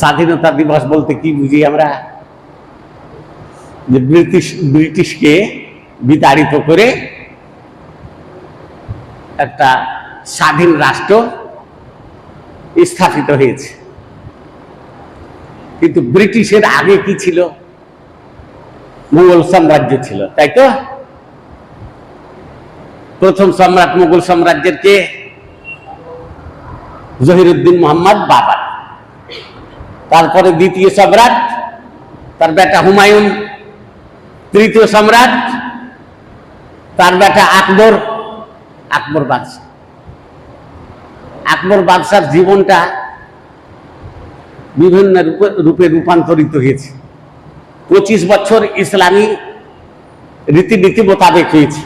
স্বাধীনতা দিবস বলতে কি বুঝি আমরা? যে ব্রিটিশ, ব্রিটিশকে বিতাড়িত করে একটা স্বাধীন রাষ্ট্র স্থাপিত হয়েছে। কিন্তু ব্রিটিশের আগে কি ছিল? মুঘল সাম্রাজ্য ছিল, তাই তো? প্রথম সম্রাট মুঘল সাম্রাজ্যের কে? জহিরুদ্দিন মোহাম্মদ বাবার। তারপরে দ্বিতীয় সম্রাট, তার বেটা হুমায়ুন, তৃতীয় সম্রাট, তার বেটা আকবর আকবর বাদশাহ। আকবর বাদশার জীবনটা বিভিন্ন রূপে রূপে রূপান্তরিত হয়েছে। পঁচিশ বছর ইসলামী রীতিনীতি মোতাবেক হয়েছে।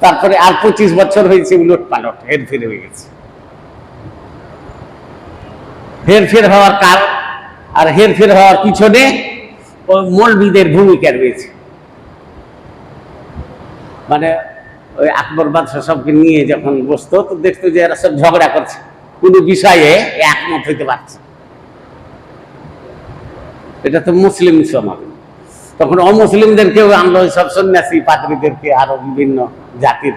তারপরে আর পঁচিশ বছর হয়েছে উলট পালট, হেরফের হয়ে গেছে। হেরফের হওয়ার কারণ আর হেরফের হওয়ার পিছনে মৌলবিদের ভূমিকা রয়েছে। মানে ওই আকবর বাদশাহ সবকে নিয়ে যখন বসতো, তো দেখতো যে এরা সব ঝগড়া করছে। কোনো বিষয়ে একমত হইতে পারছে এটা তো মুসলিম সমাজ। তখন অমুসলিমদেরকেও আনলো, সব সন্ন্যাসী পাত্রীদেরকে আরও বিভিন্ন জাতির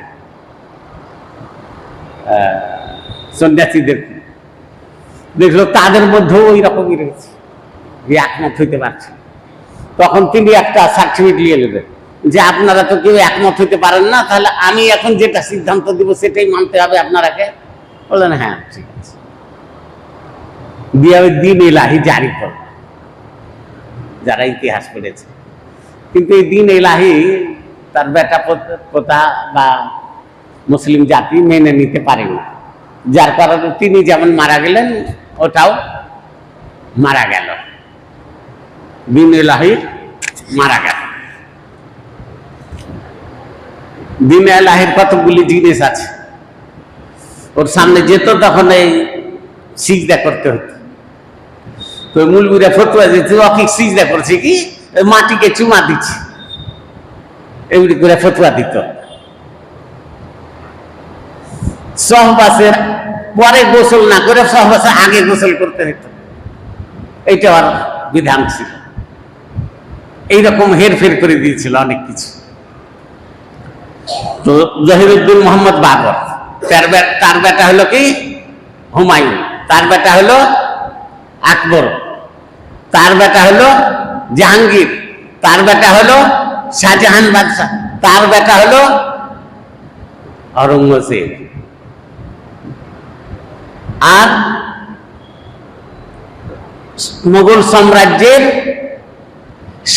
সন্ন্যাসীদেরকে। দেখল তাদের মধ্যেও ওই রকমই রয়েছে। একমত হইতে পারছে। তখন তিনি একটা সার্টিফিকেট নিয়ে নেবেন যে আপনারা তো কেউ একমত হইতে পারেন না, তাহলে আমি এখন যেটা সিদ্ধান্ত দিব সেটাই মানতে হবে আপনারাকে। বললেন হ্যাঁ ঠিক আছে। দিয়ে ওই দিন এলাহি জারি করল। যারা ইতিহাস পড়েছে। কিন্তু এই দিন এলাহি তার বেটা পোত- বা মুসলিম জাতি মেনে নিতে পারেনি। যার কারণে তিনি যেমন মারা গেলেন, ওটাও মারা গেল। দিন এলাহি মারা গেল। দিন এলাহির কতগুলি জিনিস আছে। ওর সামনে যেত তখন এই সিজদা করতে হতো। তো মুলবুরা ফতুয়া দিতে অকি সিজদা করছে কি? মাটিকে চুমা দিচ্ছে। এগুলি করে ফতুয়া দিত। সহবাসের পরে গোসল না করে সহবাসের আগে গোসল করতে হতো এইটা আর বিধান ছিল। এইরকম হেরফের করে দিয়েছিল অনেক কিছু। তো জহিরুদ্দিন মোহাম্মদ বাবর, তার তার বেটা হলো কি? হুমায়ুন। তার বেটা হলো আকবর। তার বেটা হলো জাহাঙ্গীর। তার বেটা হলো শাহজাহান বাদশাহ। তার বেটা হলো অরঙ্গজেব আর মোগল সাম্রাজ্যের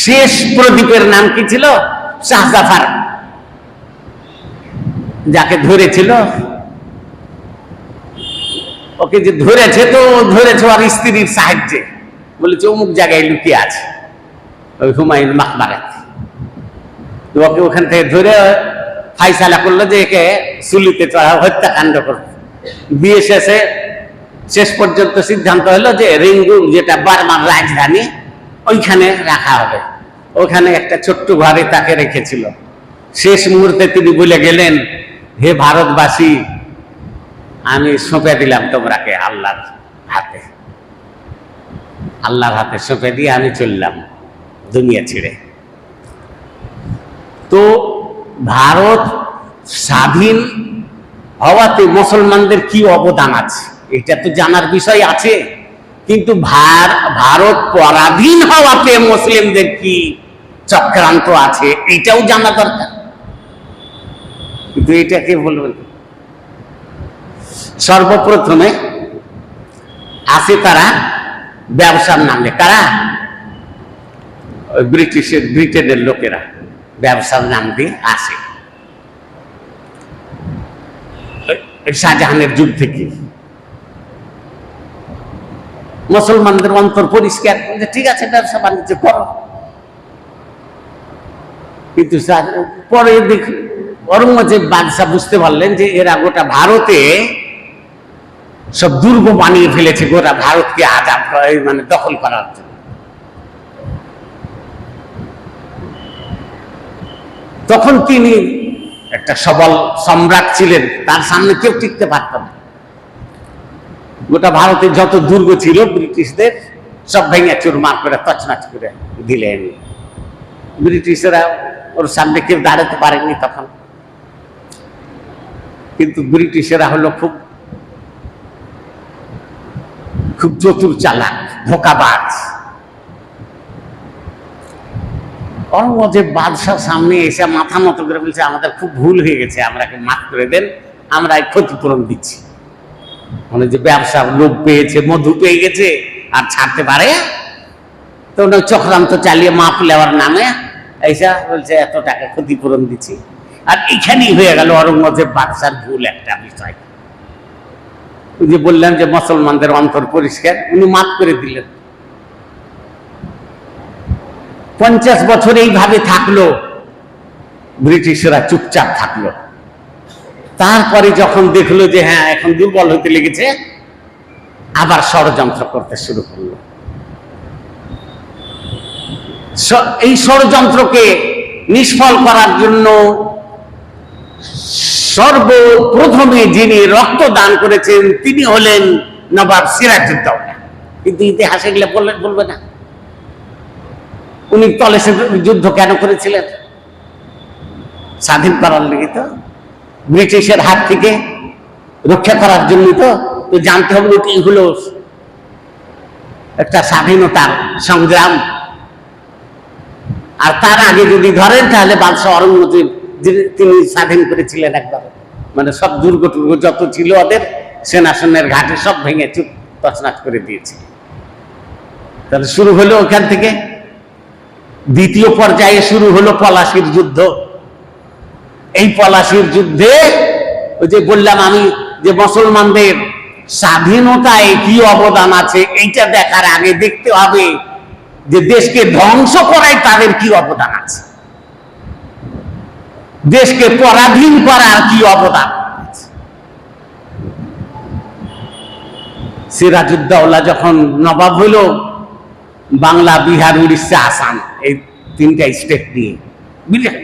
শেষ প্রদীপের নাম কি ছিল? শাহজাফার যাকে ধরেছিল, ওকে যে ধরেছে তো ধরেছে আর স্ত্রীর সাহায্যে। বলেছে, অমুক জায়গায় লুকিয়ে আছে, ওই হুমায়ুন মাকবারাত ওকে ওখান থেকে ধরে ফাইসালা করল যে একে সুলিতে চড়া, হত্যাকাণ্ড করবে। বিয়ে শেষে, শেষ পর্যন্ত সিদ্ধান্ত হলো যে রিঙ্গু যেটা বার্মার রাজধানী ওইখানে রাখা হবে। ওখানে একটা ছোট্ট ঘরে তাকে রেখেছিল। শেষ মুহূর্তে তিনি বলে গেলেন, হে ভারতবাসী, আমি সঁপে দিলাম তোমরাকে আল্লাহর হাতে। আল্লাহর হাতে সঁপে দিয়ে আমি চললাম দুনিয়া ছেড়ে। তো ভারত স্বাধীন হওয়াতে মুসলমানদের কি অবদান আছে? এটা তো জানার বিষয় আছে। কিন্তু ভার- ভারত পরাধীন হওয়াতে মুসলিমদের কি চক্রান্ত আছে এটাও জানা দরকার। কিন্তু এটা কে বলবেন সর্বপ্রথমে আসে তারা ব্যবসার নামে। কারা? ব্রিটিশের ব্রিটেনের লোকেরা ব্যবসার নাম দিয়ে আসে। শাহজাহানের যুগ থেকে। মুসলমানদের অন্তর পরিষ্কার। ঠিক আছে, ব্যবসা বাণিজ্য করো। কিন্তু পরে দেখ অরঙ্গজেব বাদশাহ বুঝতে পারলেন যে এরা গোটা ভারতে সব দুর্গ বানিয়ে ফেলেছে গোটা ভারতকে আজাদ মানে দখল করার জন্য। তখন তিনি একটা সবল সম্রাট ছিলেন, তার সামনে কেউ টিকতে পারত না। গোটা ভারতে যত দুর্গ ছিল ব্রিটিশদের, সব ভেঙে চুরমার করে, তছনছ করে দিলেন। ব্রিটিশরা ওর সামনে কেউ দাঁড়াতে পারেনি তখন। কিন্তু ব্রিটিশেরা হলো খুব খুব চতুর চালাক, ধোকাবাজ। অরঙ্গজেব বাদশাহ সামনে এসে মাথা মতো করে বলছে, আমাদের খুব ভুল হয়ে গেছে, আমরা মাফ করে দেন, আমরা ক্ষতিপূরণ দিচ্ছি। মানে যে ব্যবসা, লোভ পেয়েছে, মধু পেয়ে গেছে, আর ছাড়তে পারে? তো চক্রান্ত চালিয়ে মাপ নেওয়ার নামে এইসা বলছে, এত টাকা ক্ষতিপূরণ দিচ্ছি। আর এখানেই হয়ে গেল অরঙ্গজেব বাদশার ভুল একটা বিষয়। যে বললেন যে মুসলমানদের অন্তর পরিষ্কার, উনি মাফ করে দিলেন। পঞ্চাশ বছর এইভাবে থাকল, ব্রিটিশরা চুপচাপ থাকল। তারপরে যখন দেখল যে হ্যাঁ এখন দুর্বল হতে লেগেছে, আবার ষড়যন্ত্র করতে শুরু করল। এই ষড়যন্ত্রকে নিষ্ফল করার জন্য সর্বপ্রথমে যিনি রক্ত দান করেছেন, তিনি হলেন নবাব সিরাজউদ্দৌলা। কিন্তু ইতিহাসে গেলে বললেন বলবে না। উনি তলেসের যুদ্ধ কেন করেছিলেন? স্বাধীন করার লেগে তো ব্রিটিশের হাত থেকে রক্ষা করার জন্য তো তো জানতে হবে কি হলো একটা স্বাধীনতার সংগ্রাম। আর তার আগে যদি ধরেন তাহলে বাদশাহ অরঙ্গজেব তিনি স্বাধীন করেছিলেন একবার। মানে সব দুর্গ টুর্গ যত ছিল ওদের, সেনাসনের ঘাটে সব ভেঙে চুপ তছনাছ করে দিয়েছে তাহলে শুরু হলো ওখান থেকে। দ্বিতীয় পর্যায়ে শুরু হলো পলাশির যুদ্ধ। এই পলাশির যুদ্ধে ওই যে বললাম আমি যে মুসলমানদের স্বাধীনতায় কি অবদান আছে, এইটা দেখার আগে দেখতে হবে যে দেশকে ধ্বংস করায় তাদের কি অবদান আছে দেশকে পরাধীন করার কি অবদান আছে? সিরাজউদ্দৌলা যখন নবাব হইল, বাংলা, বিহার, উড়িষ্যা, আসাম, এই তিনটা স্টেট নিয়ে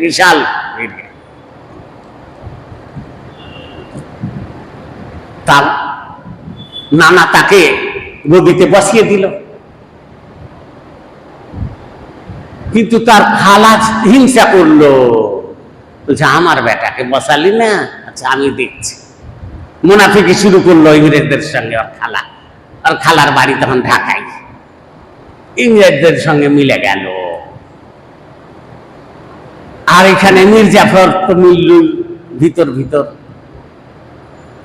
বিশাল area। তার নানা তাকে গদিতে বসিয়ে দিল। কিন্তু তার খালা হিংসা করল, বলছে, আমার বেটাকে বসালি না আচ্ছা আমি দেখছি। মুনাফিকি শুরু করল ইংরেজদের সঙ্গে ওর খালা। আর খালার বাড়ি তখন ঢাকায়। ইংরেজদের সঙ্গে মিলে গেল। আর এখানে মির্জাফর তো মিললুই ভিতর ভিতর।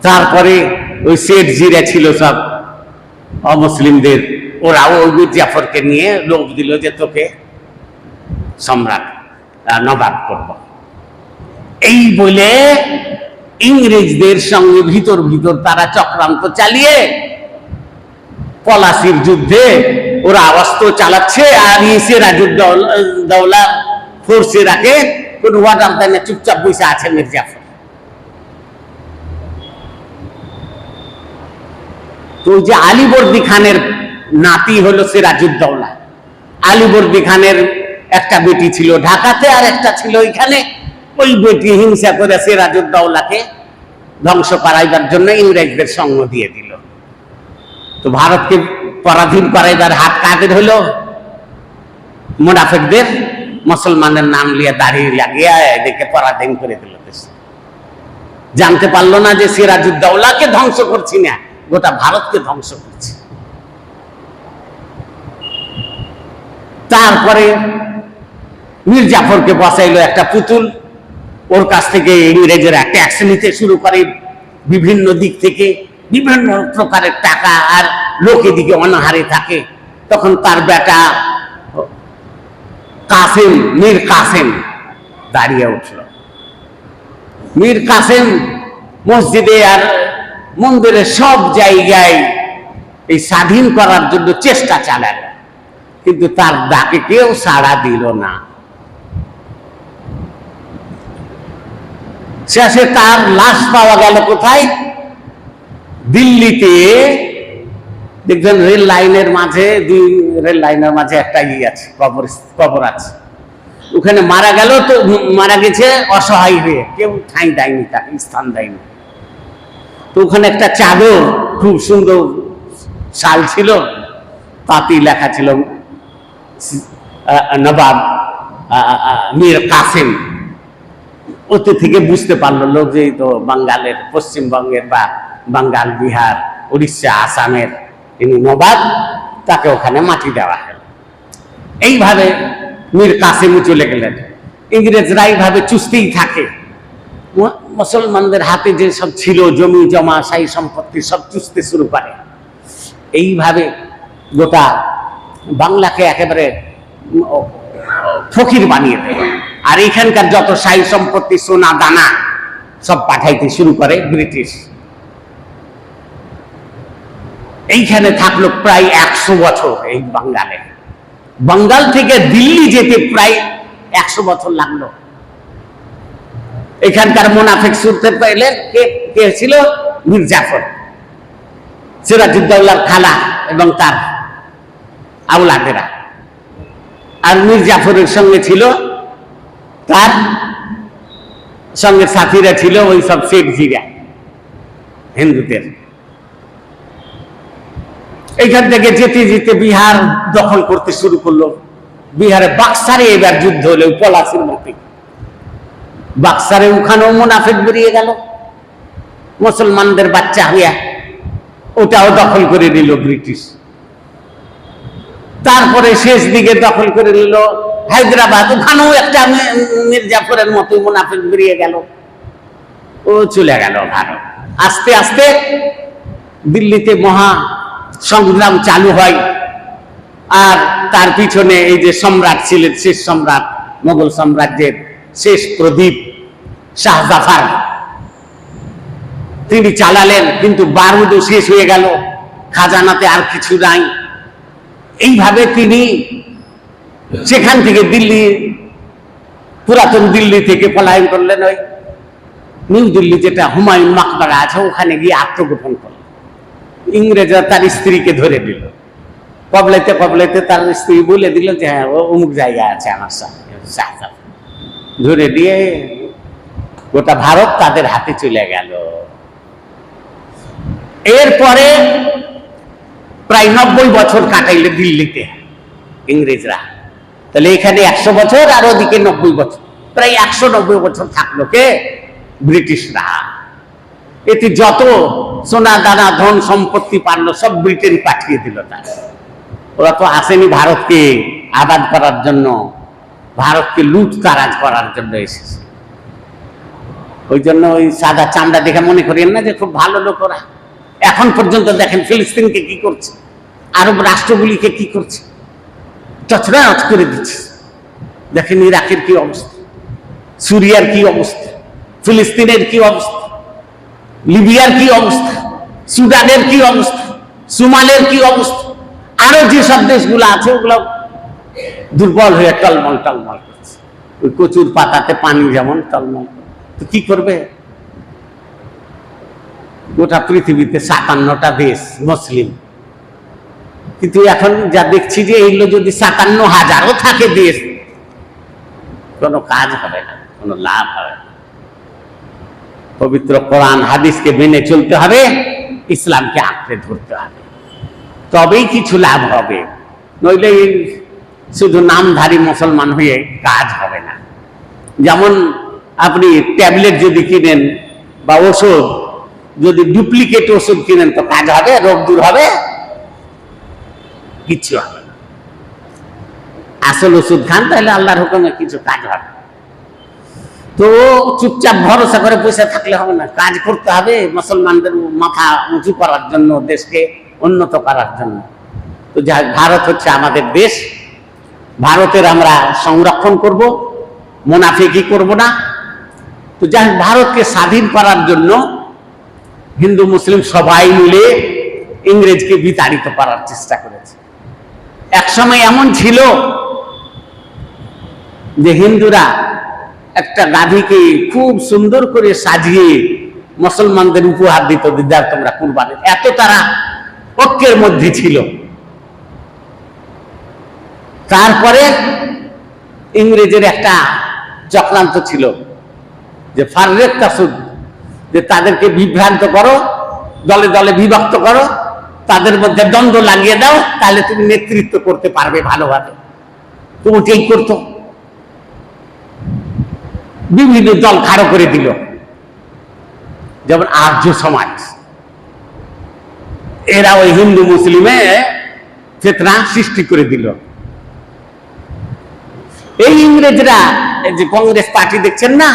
তারপরে ওই শেঠ জিরা ছিল সব অমুসলিমদের। ওরা ওই মির্জাফরকে নিয়ে লোভ দিল যে তোকে সম্রাট নবাব করব। এই বলে ইংরেজদের সঙ্গে ভিতর ভিতর তারা চক্রান্ত চালিয়ে পলাশির যুদ্ধে ওরা অস্ত্র চালাচ্ছে আর ইসে রাজুদ্দৌলা ফোর্সে রাখে কোন ওয়াটার দেয় না চুপচাপ বসে আছে মির্জাফর। তো ওই যে আলিবর্দি খানের নাতি হলো সিরাজউদ্দৌলা। আলিবর্দি খানের একটা বেটি ছিল ঢাকাতে আর একটা ছিল এখানে ওই বেটি হিংসা করে সিরাজউদ্দৌলাকে ধ্বংস করাইবার জন্য ইংরেজদের সঙ্গ দিয়ে দিল। তো ভারতকে পরাধীন করাইবার হাত কাদের হলো? মোনাফেকদের মুসলমানের নাম লিয়ে দাঁড়িয়ে লাগিয়ে এদেরকে পরাধীন করে দিল জানতে পারল না যে সিরাজউদ্দৌলাকে ধ্বংস করছি না। গোটা ভারতকে ধ্বংস করছি। তারপরে মীর জাফরকে বসাইলো একটা পুতুল। ওর কাছ থেকে ইংরেজেরা ট্যাক্স নিতে শুরু করে বিভিন্ন দিক থেকে, বিভিন্ন প্রকারের টাকা আর লোক এদিকে অনাহারে থাকে। তখন তার বেটা কাসেম, মীর কাসেম দাঁড়িয়ে উঠল। মীর কাসেম মসজিদে আর মন্দিরে সব জায়গায় এই স্বাধীন করার জন্য চেষ্টা চালালো। কিন্তু তার ডাকে কেউ সাড়া দিল না। শেষে তার লাশ পাওয়া গেল কোথায়? দিল্লিতে। দেখবেন রেল লাইনের মাঝে, দুই রেল লাইনের মাঝে একটা ই আছে, কবর কবর আছে। ওখানে মারা গেল তো মারা গেছে, অসহায় হয়ে। কেউ ঠাঁই দেয়নি তাকে, স্থান দেয়নি। তো ওখানে একটা চাদর, খুব সুন্দর শাল ছিল তাতেই লেখা ছিল নবাব মীর কাসেম। ওতে থেকে বুঝতে পারল লোক যে তো বাঙ্গালের, পশ্চিমবঙ্গের বা বাঙ্গাল, বিহার, উড়িষ্যা, আসামের ইনি নবাব, তাকে ওখানে মাটি দেওয়া হলো। এইভাবে মীর কাসেমও চলে গেলেন। ইংরেজরা এইভাবে চুষতেই থাকে। মুসলমানদের হাতে যে সব ছিল, জমি, জমা, সাই সম্পত্তি, সব চুষতে শুরু করে। এইভাবে গোটা বাংলাকে একেবারে ফকির বানিয়ে দেয়। আর এখানকার যত সাই সম্পত্তি, সোনা, দানা, সব পাঠাইতে শুরু করে ব্রিটিশ। এইখানে থাকল প্রায় একশো বছর এই বাঙ্গালে। বাঙ্গাল থেকে দিল্লি যেতে প্রায় একশো বছর লাগল। এখানকার মোনাফেক সুরতে পেলেন কে কে ছিল? মীর জাফর। সিরাজুদ্দৌলার খালা এবং তার আউলাদেরা। আর মীর জাফরের সঙ্গে ছিল, তার সঙ্গে সাথীরা ছিল ওই সব শেখজিরা হিন্দুদের। এইখান থেকে যেতে যেতে বিহার দখল করতে শুরু করল। বিহারে বাক্সারে এবার যুদ্ধ হলো, পলাশির মতে বাক্সারে ওখানেও মুনাফেক বেরিয়ে গেল। মুসলমানদের বাচ্চা হইয়া ওটাও দখল করে নিল ব্রিটিশ। তারপরে শেষ দিকে দখল করে নিল হায়দ্রাবাদ। ওখানেও একটা মির্জাফরের মতো মুনাফেক বেরিয়ে গেল। ও চলে গেল ভারত। আস্তে আস্তে দিল্লিতে মহা সংগ্রাম চালু হয়। আর তার পিছনে এই যে সম্রাট ছিলেন, শেষ সম্রাট, মোগল সাম্রাজ্যের শেষ প্রদীপ শাহজাফার তিনি চালালেন, কিন্তু বারুদও শেষ হয়ে গেল। খাজানাতে আর কিছু নাই। এইভাবে তিনি সেখান থেকে দিল্লি, পুরাতন দিল্লি থেকে পলায়ন করলেন ওই নিউ দিল্লি যেটা হুমায়ুন মাকবারা আছে, ওখানে গিয়ে আত্মগোপন করলেন। ইংরেজরা তার স্ত্রীকে ধরে দিল কবলাইতে কবলাইতে তার স্ত্রী বলে দিল যে হ্যাঁ অমুক জায়গা আছে আমার সাথে ধরে দিয়ে গোটা ভারত তাদের হাতে চলে গেল। এরপরে প্রায় নব্বই বছর কাটাইলে দিল্লিতে ইংরেজরা। তাহলে এখানে একশো বছর আর ওদিকে নব্বই বছর। প্রায় একশো নব্বই বছর থাকল কে? ব্রিটিশরা। এতে যত সোনা, দানা, ধন সম্পত্তি পারল, সব ব্রিটেন পাঠিয়ে দিল তার। ওরা তো আসেনি ভারতকে আবাদ করার জন্য। ভারতকে লুট তারাজ করার জন্য এসেছে। ওই জন্য ওই সাদা চামড়া দেখে মনে করেন না যে খুব ভালো লোক ওরা। এখন পর্যন্ত দেখেন ফিলিস্তিনকে কি করছে, আরব রাষ্ট্রগুলিকে কি করছে চচরাচ করে দিচ্ছে। দেখেন ইরাকের কি অবস্থা, সুরিয়ার কি অবস্থা, ফিলিস্তিনের কি অবস্থা, লিবিয়ার কি অবস্থা, সুদানের কি অবস্থা সুমালের কি অবস্থা আরও যেসব দেশগুলো আছে ওগুলো দুর্বল হয়ে টলমল টলমল করছে। ওই কচুর পাতাতে পানি যেমন টলমল তো কি করবে? গোটা পৃথিবীতে সাতান্নটা দেশ মুসলিম। কিন্তু এখন যা দেখছি যে এইগুলো যদি সাতান্ন হাজারও থাকে দেশ, কোনো কাজ হবে না, কোনো লাভ হবে না। পবিত্র কোরআন, হাদিসকে মেনে চলতে হবে, ইসলামকে আঁকড়ে ধরতে হবে। তবেই কিছু লাভ হবে। নইলে শুধু নামধারী মুসলমান হয়ে কাজ হবে না। যেমন আপনি ট্যাবলেট যদি কিনেন বা ওষুধ, যদি ডুপ্লিকেট ওষুধ কিনেন তো কাজ হবে, রোগ দূর হবে? কিচ্ছু হবে আসল ওষুধ খান, তাহলে আল্লাহর হুকুমে কিছু কাজ হবে। তো চুপচাপ ভরসা করে বসে থাকলে হবে না। কাজ করতে হবে, মুসলমানদের মাথা উঁচু করার জন্য, দেশকে উন্নত করার জন্য। তো যা ভারত হচ্ছে আমাদের দেশ। ভারতের আমরা সংরক্ষণ করব, মুনাফিকি করব না। তো যাই ভারতকে স্বাধীন করার জন্য হিন্দু, মুসলিম সবাই মিলে ইংরেজকে বিতাড়িত করার চেষ্টা করেছে। একসময় এমন ছিল যে হিন্দুরা একটা গাভীকে খুব সুন্দর করে সাজিয়ে মুসলমানদের উপহার দিত, দিদার, তোমরা কুরবানি। এত তারা ঐক্যের মধ্যে ছিল। তারপরে ইংরেজের একটা চক্রান্ত ছিল যে ফাররেক তাসুদ, যে তাদেরকে বিভ্রান্ত করো, দলে দলে বিভক্ত করো, তাদের মধ্যে দ্বন্দ্ব লাগিয়ে দাও, তাহলে তুমি নেতৃত্ব করতে পারবে ভালোভাবে। তো ওটাই করতো। বিভিন্ন দল খাড়ো করে দিল। যেমন আর্য সমাজ। এরা ওই হিন্দু মুসলিমে চেতনা সৃষ্টি করে দিল। এই ইংরেজরা যে কংগ্রেস পার্টি দেখছেন না,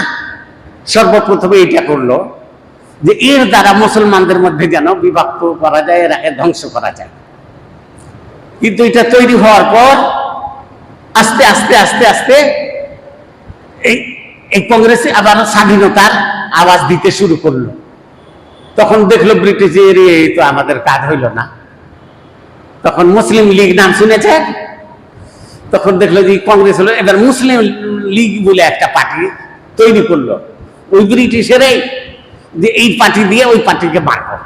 সর্বপ্রথমে এটা করল যে এর দ্বারা মুসলমানদের মধ্যে যেন বিভক্ত করা যায় এরাকে ধ্বংস করা যায়। কিন্তু এটা তৈরি হওয়ার পর আস্তে আস্তে আস্তে আস্তে এই এই কংগ্রেসে আবার স্বাধীনতার আওয়াজ দিতে শুরু করল। তখন দেখল ব্রিটিশের এই তো আমাদের কাজ হইল না। তখন মুসলিম লীগ নাম শুনেছে তখন দেখল যে কংগ্রেস হলো, এবার মুসলিম লীগ বলে একটা পার্টি তৈরি করল। ওই ব্রিটিশেরাই যে এই পার্টি দিয়ে ওই পার্টিকে মারবো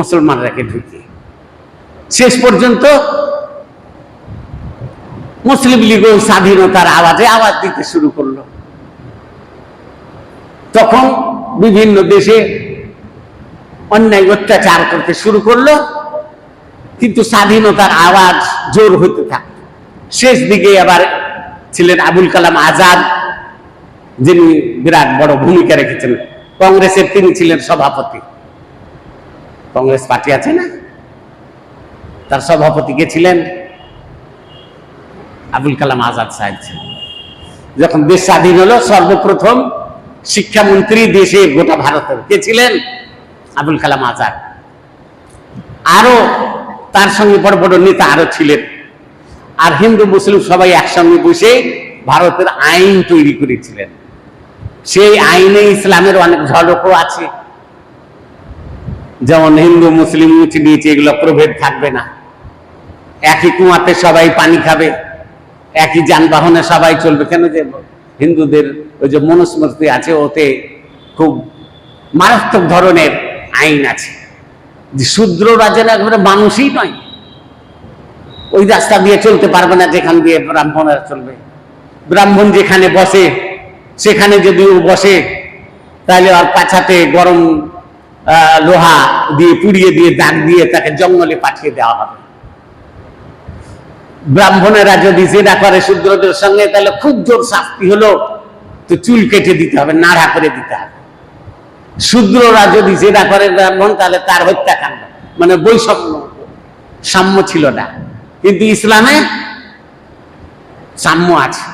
মুসলমানরাকে ঢুকে? শেষ পর্যন্ত মুসলিম লীগ ওই স্বাধীনতার আওয়াজে আওয়াজ দিতে শুরু করল। তখন বিভিন্ন দেশে অন্যায় অত্যাচার করতে শুরু করল, কিন্তু স্বাধীনতার আওয়াজ জোর হইতে থাকত শেষ দিকে আবার ছিলেন আবুল কালাম আজাদ, যিনি বিরাট বড় ভূমিকা রেখেছেন কংগ্রেসের তিনি ছিলেন সভাপতি। কংগ্রেস পার্টি আছে না? তার সভাপতি কে ছিলেন? আবুল কালাম আজাদ সাহেব ছিলেন। যখন দেশ স্বাধীন হলো, সর্বপ্রথম শিক্ষামন্ত্রী দেশে গোটা ভারতের কে ছিলেন? আবুল কালাম আজাদ। আরও তার সঙ্গে বড় বড় নেতা আরও ছিলেন। আর হিন্দু, মুসলিম সবাই একসঙ্গে বসে ভারতের আইন তৈরি করেছিলেন। সেই আইনে ইসলামের অনেক ঝলকও আছে। যেমন হিন্দু, মুসলিম, উঁচু নিচে এগুলো প্রভেদ থাকবে না। একই কুয়াতে সবাই পানি খাবে, একই যানবাহনে সবাই চলবে। কেন যে হিন্দুদের ওই যে মনুস্মৃতি আছে, ওতে খুব মারাত্মক ধরনের আইন আছে। যে শূদ্ররা যেন একবারে মানুষই নয় ওই রাস্তা দিয়ে চলতে পারবে না যেখান দিয়ে ব্রাহ্মণরা চলবে। ব্রাহ্মণ যেখানে বসে, সেখানে যদি ও বসে, তাহলে আর পাছাতে গরম লোহা দিয়ে পুড়িয়ে দিয়ে দাগ দিয়ে তাকে জঙ্গলে পাঠিয়ে দেওয়া হবে। ব্রাহ্মণেরা যদি জেনা করে শূদ্রদের সঙ্গে, তাহলে খুব জোর শাস্তি হলো। তো চুল কেটে দিতে হবে, নাড়া করে দিতে হবে। শূদ্ররা যদি জেনা করে ব্রাহ্মণ, তাহলে তার হত্যাকাণ্ড। মানে বৈষম্য, সাম্য ছিল না। কিন্তু ইসলামে সাম্য আছে,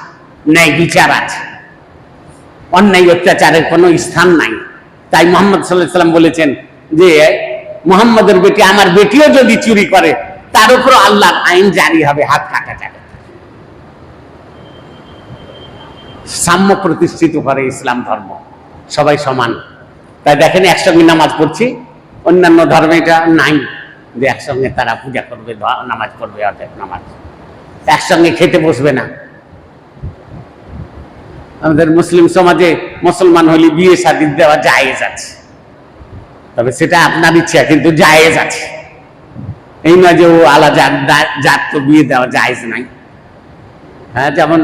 ন্যায় বিচার আছে। অন্যায় অত্যাচারের কোনো স্থান নাই। তাই মোহাম্মদ সাল্লাহ সাল্লাম বলেছেন যে, মোহাম্মদের বেটি আমার বেটিও যদি চুরি করে, তার উপর আল্লাহর আইন জারি হবে, হাত কাটা যাবে। সাম্য প্রতিষ্ঠিত করে ইসলাম ধর্ম, সবাই সমান। তাই দেখেন একসঙ্গে নামাজ পড়ছি, অন্যান্য ধর্মে এটা নাই। যে একসঙ্গে তারা পূজা করবে নামাজ পড়বে অর্থাৎ নামাজ। একসঙ্গে খেতে বসবে না। আমাদের মুসলিম সমাজে মুসলমান হলে বিয়ে শাদি দেওয়া জায়েজ আছে। তবে সেটা আপনার ইচ্ছা, কিন্তু জায়েজ আছে। এই নয় যে ও আলা জাত তো বিয়ে দেওয়া জায়েজ নাই। হ্যাঁ যেমন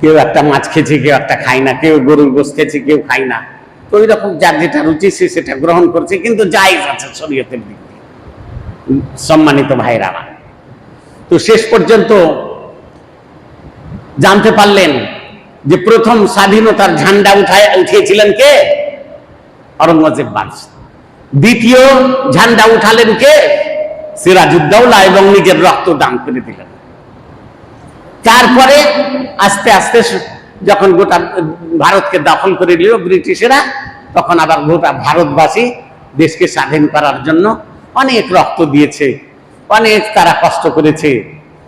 কেউ একটা মাছ খেয়েছে, কেউ একটা খায় না, কেউ গরুর গোস খেয়েছে, কেউ খায় না। ওই রকম যার যেটা রুচি, সে সেটা গ্রহণ করছে, কিন্তু জায়েজ আছে শরীয়তের দিক সম্মানিত ভাইরা তো শেষ পর্যন্ত জানতে পারলেন যে প্রথম স্বাধীনতার ঝান্ডা উঠায়, উঠিয়েছিলেন কে? অরঙ্গজেব বাদশাহ। দ্বিতীয় ঝান্ডা উঠালেন কে? সিরাজউদ্দৌলা এবং নিজের রক্ত দান করে দিলেন। তারপরে আস্তে আস্তে যখন গোটা ভারতকে দখল করে নিল ব্রিটিশেরা, তখন আবার গোটা ভারতবাসী দেশকে স্বাধীন করার জন্য অনেক রক্ত দিয়েছে, অনেক তারা কষ্ট করেছে,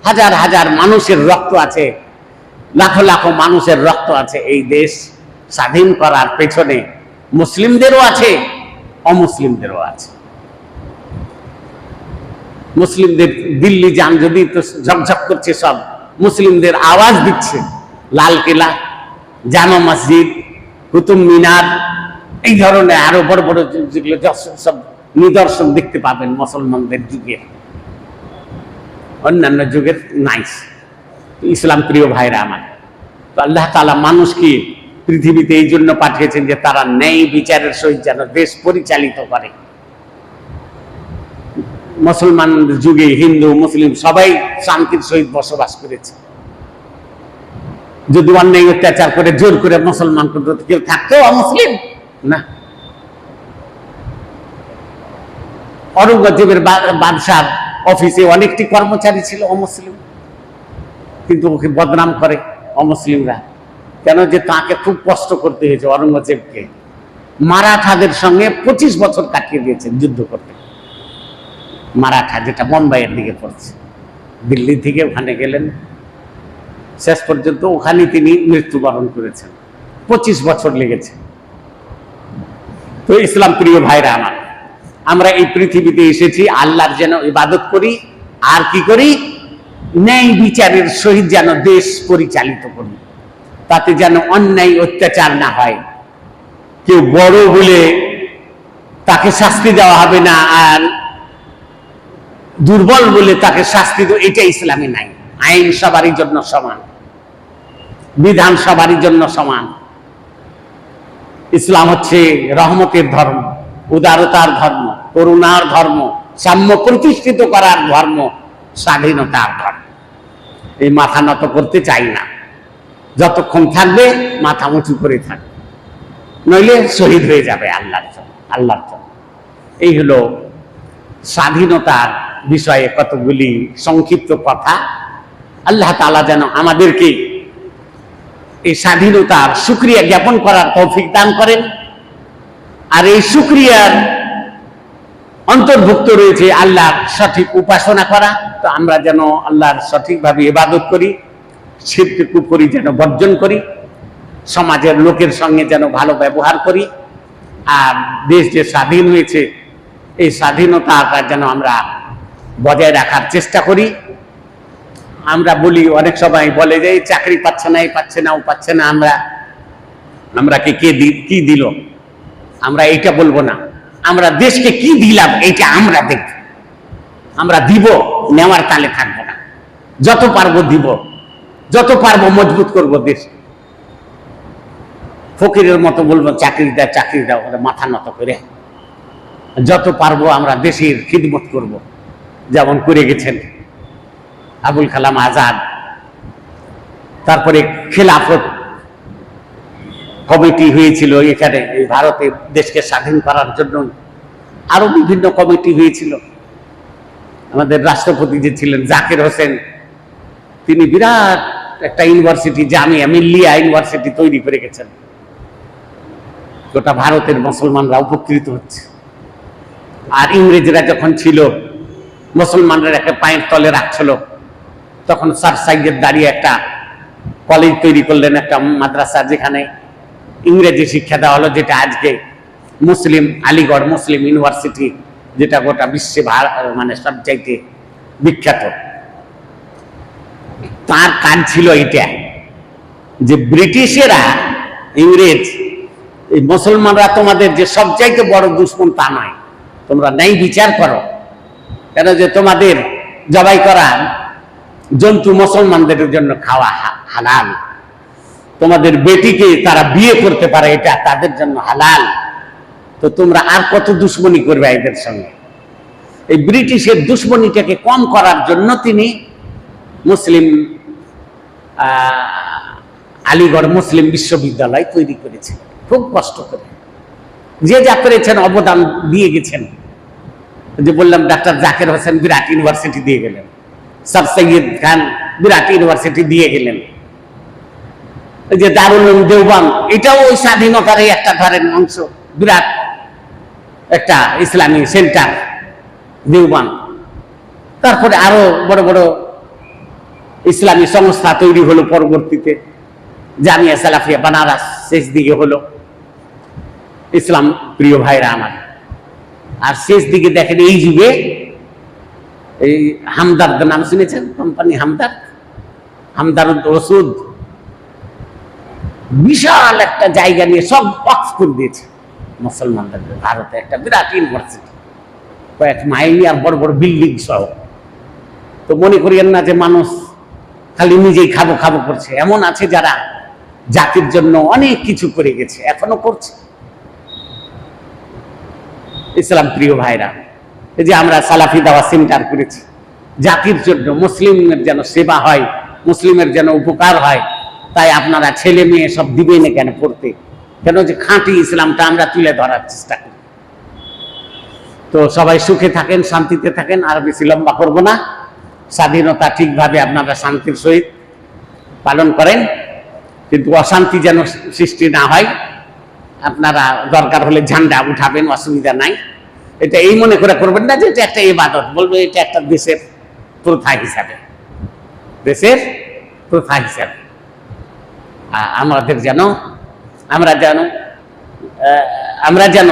হাজার হাজার মানুষের রক্ত আছে, লাখো লাখো মানুষের রক্ত আছে এই দেশ স্বাধীন করার পেছনে মুসলিমদেরও আছে, অমুসলিমদেরও আছে। মুসলিমদের দিল্লি যান যদি তো ঝকঝক করছে সব, মুসলিমদের আওয়াজ দিচ্ছে। লাল কেলা, জামা মসজিদ কুতুব মিনার, এই ধরনের আরও বড় বড় যেগুলো সব নিদর্শন দেখতে পাবেন মুসলমানদের যুগে। অন্যান্য যুগের নাই ইসলাম প্রিয় ভাইরা আমার, তো আল্লাহ তালা মানুষকে পৃথিবীতে এই জন্য পাঠিয়েছেন যে তারা ন্যায় বিচারের সহিত যেন দেশ পরিচালিত করে। মুসলমান যুগে হিন্দু, মুসলিম সবাই শান্তির সহিত বসবাস করেছে। যদি অন্যায় অত্যাচার করে, জোর করে মুসলমান কেউ থাকতো অমুসলিম না। অরঙ্গজেবের বা- বাদশার অফিসে অনেকটি কর্মচারী ছিল অমুসলিম কিন্তু ওকে বদনাম করে অমুসলিমরা কেন যে তাকে খুব কষ্ট করতে হয়েছে অরঙ্গজেবকে মারাঠাদের সঙ্গে পঁচিশ বছর কাটিয়ে দিয়েছেন যুদ্ধ করতে। মারাঠা যেটা বোম্বাইয়ের দিকে পড়ছে। দিল্লি থেকে ওখানে গেলেন। শেষ পর্যন্ত ওখানে তিনি মৃত্যুবরণ করেছেন। পঁচিশ বছর লেগেছে। তো ইসলাম প্রিয় ভাইরা আমার, আমরা এই পৃথিবীতে এসেছি, আল্লাহর যেন ইবাদত করি, আর কি করি? ন্যায় বিচারের সহিত যেন দেশ পরিচালিত করি। তাতে যেন অন্যায় অত্যাচার না হয়। কেউ বড় বলে তাকে শাস্তি দেওয়া হবে না, আর দুর্বল বলে তাকে শাস্তি দেওয়া এটা ইসলামে নাই। আইন সবারই জন্য সমান। বিধান সবারই জন্য সমান। ইসলাম হচ্ছে রহমতের ধর্ম, উদারতার ধর্ম, করুণার ধর্ম, সাম্য প্রতিষ্ঠিত করার ধর্ম, স্বাধীনতার ধর্ম। এই মাথা নত করতে চাই না। যতক্ষণ থাকবে মাথা উঁচু করে থাকবে। নইলে শহীদ হয়ে যাবে আল্লাহর জন্য আল্লাহর জন্য। এই হলো স্বাধীনতার বিষয়ে কতগুলি সংক্ষিপ্ত কথা। আল্লাহ তালা যেন আমাদেরকে এই স্বাধীনতার সুক্রিয়া জ্ঞাপন করার তৌফিক দান করেন। আর এই সুক্রিয়ার অন্তর্ভুক্ত রয়েছে আল্লাহর সঠিক উপাসনা করা। তো আমরা যেন আল্লাহর সঠিকভাবে ইবাদত করি, শিরকে কুপুরি যেন বর্জন করি, সমাজের লোকের সঙ্গে যেন ভালো ব্যবহার করি। আর দেশ যে স্বাধীন হয়েছে, এই স্বাধীনতাটা যেন আমরা বজায় রাখার চেষ্টা করি। আমরা বলি, অনেক সময় বলে যে চাকরি পাচ্ছে না, এই পাচ্ছে না, ও পাচ্ছে না। আমরা আমরা কে কে দিল? আমরা এইটা বলব না। আমরা দেশকে কি দিলাম, এইটা আমরা দেখব। আমরা দিব, নেওয়ার তালে থাকব না। যত পারব দিব। যত পারব মজবুত করব দেশ। ফকিরের মতো বলব, চাকরি দাও চাকরি দাও মাথা নত করে। যত পারব আমরা দেশের খিদমত করব। যেমন করে গেছেন। আবুল কালাম আজাদ, তারপরে খেলাফত কমিটি হয়েছিল এখানে, এই ভারতে দেশকে স্বাধীন করার জন্য। আরও বিভিন্ন কমিটি হয়েছিল। আমাদের রাষ্ট্রপতি যে ছিলেন, জাকির হোসেন, তিনি বিরাট একটা ইউনিভার্সিটি জামিয়া মিল্লিয়া ইউনিভার্সিটি তৈরি করে গেছেন গোটা ভারতের মুসলমানরা উপকৃত হচ্ছে। আর ইংরেজরা যখন ছিল, মুসলমানরা একটা পায়ের তলে রাখছিল। তখন স্যার সাইয়েদ দাঁড়িয়ে একটা কলেজ তৈরি করলেন, একটা মাদ্রাসা যেখানে ইংরেজি শিক্ষা দেওয়া হলো, যেটা আজকে মুসলিম, আলিগড় মুসলিম ইউনিভার্সিটি, যেটা গোটা বিশ্বে মানে সবচাইতে বিখ্যাত। তার কাজ ছিল এটা যে ব্রিটিশেরা ইংরেজ, এই মুসলমানরা তোমাদের যে সবচাইতে বড় দুশ্মন তা নয়, তোমরা ন্যায় বিচার করো। কেন যে তোমাদের জবাই করা জন্তু মুসলমানদের জন্য খাওয়া হালাল। তোমাদের বেটিকে তারা বিয়ে করতে পারে, এটা তাদের জন্য হালাল। তো তোমরা আর কত দুশ্মনী করবে এদের সঙ্গে? এই ব্রিটিশের দুশ্মনীটাকে কম করার জন্য তিনি মুসলিম আলিগড় মুসলিম বিশ্ববিদ্যালয় তৈরি করেছেন। খুব কষ্ট করে। যে যা করেছেন, অবদান দিয়ে গেছেন। যে বললাম, ডাক্তার জাকের হোসেন বিরাট ইউনিভার্সিটি দিয়ে গেলেন। সব সৈয়দ খান বিরাট ইউনিভার্সিটি দিয়ে গেলেন। যে দারুল দেওবান এটাও ওই স্বাধীনতারই একটা ধরেন অংশ, বিরাট একটা ইসলামী সেন্টার দেওবান তারপরে আরও বড় বড় ইসলামী সংস্থা তৈরি হলো পরবর্তীতে, জামিয়া সালাফিয়া বানারস শেষ দিকে হলো। ইসলাম প্রিয় ভাইরা আমার, আর শেষ দিকে দেখেন এই যুগে এই হামদার্দ নাম শুনেছেন? কোম্পানি হামদার্দ হামদার্দ ওষুধ বিশাল একটা জায়গা নিয়ে সব অক্স করে দিয়েছে মুসলমানদের ভারতে। একটা বিরাট ইউনিভার্সিটি কয়েক মাইলি আর বড় বড় বিল্ডিং সহ। তো মনে করিয়েন না যে মানুষ খালি নিজেই খাব খাব করছে। এমন আছে যারা জাতির জন্য অনেক কিছু করে গেছে, এখনও করছে। ইসলাম প্রিয় ভাইরা এই যে আমরা সালাফি দাওয়া সেন্টার করেছি। জাতির জন্য মুসলিমের যেন সেবা হয়, মুসলিমের যেন উপকার হয়, তাই আপনারা ছেলে মেয়ে সব দিবেন কেন পড়তে। কেন যে খাঁটি ইসলামটা আমরা তুলে ধরার চেষ্টা করি। তো সবাই সুখে থাকেন, শান্তিতে থাকেন, আর বেশি লম্বা করব না। স্বাধীনতা ঠিকভাবে আপনারা শান্তির সহিত পালন করেন। কিন্তু অশান্তি যেন সৃষ্টি না হয়, আপনারা দরকার হলে ঝান্ডা উঠাবেন, অসুবিধা নাই। এটা এই মনে করে করবেন না যে এটা একটা ইবাদত, বলবে এটা একটা দেশের প্রথা হিসাবে। দেশের প্রথা হিসাবে। আমাদের যেন, আমরা যেন আমরা যেন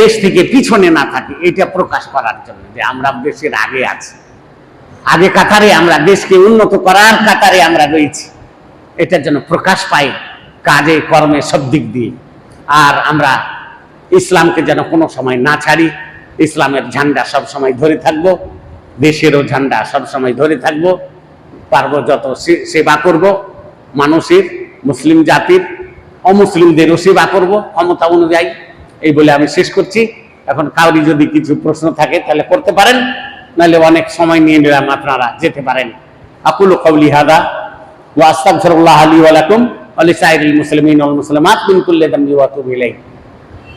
দেশ থেকে পিছনে না থাকি, এটা প্রকাশ করার জন্য যে আমরা দেশের আগে আছি। আগে কাতারে আমরা দেশকে উন্নত করার কাতারে আমরা রয়েছি। এটার জন্য প্রকাশ পাই কাজে, কর্মে সব দিক দিয়ে। আর আমরা ইসলামকে যেন কোনো সময় না ছাড়ি, ইসলামের ঝান্ডা সব সময় ধরে থাকব, দেশেরও ঝান্ডা সব সময় ধরে থাকব, পারব যত সেবা করব, মানুষের, মুসলিম জাতির, অমুসলিমদেরও সেবা করব ক্ষমতা অনুযায়ী। এই বলে আমি শেষ করছি। এখন কাউরি যদি কিছু প্রশ্ন থাকে তাহলে করতে পারেন, নাহলে অনেক সময় নিয়ে নিলাম আপনারা, যেতে পারেন। আকুল কৌলি হাদা ওয়াস্তাগফিরুল্লাহ লি ওয়া লাকুম, ওয়া লিসাইরিল মুসলিমিন ওয়াল মুসলিমাত মিন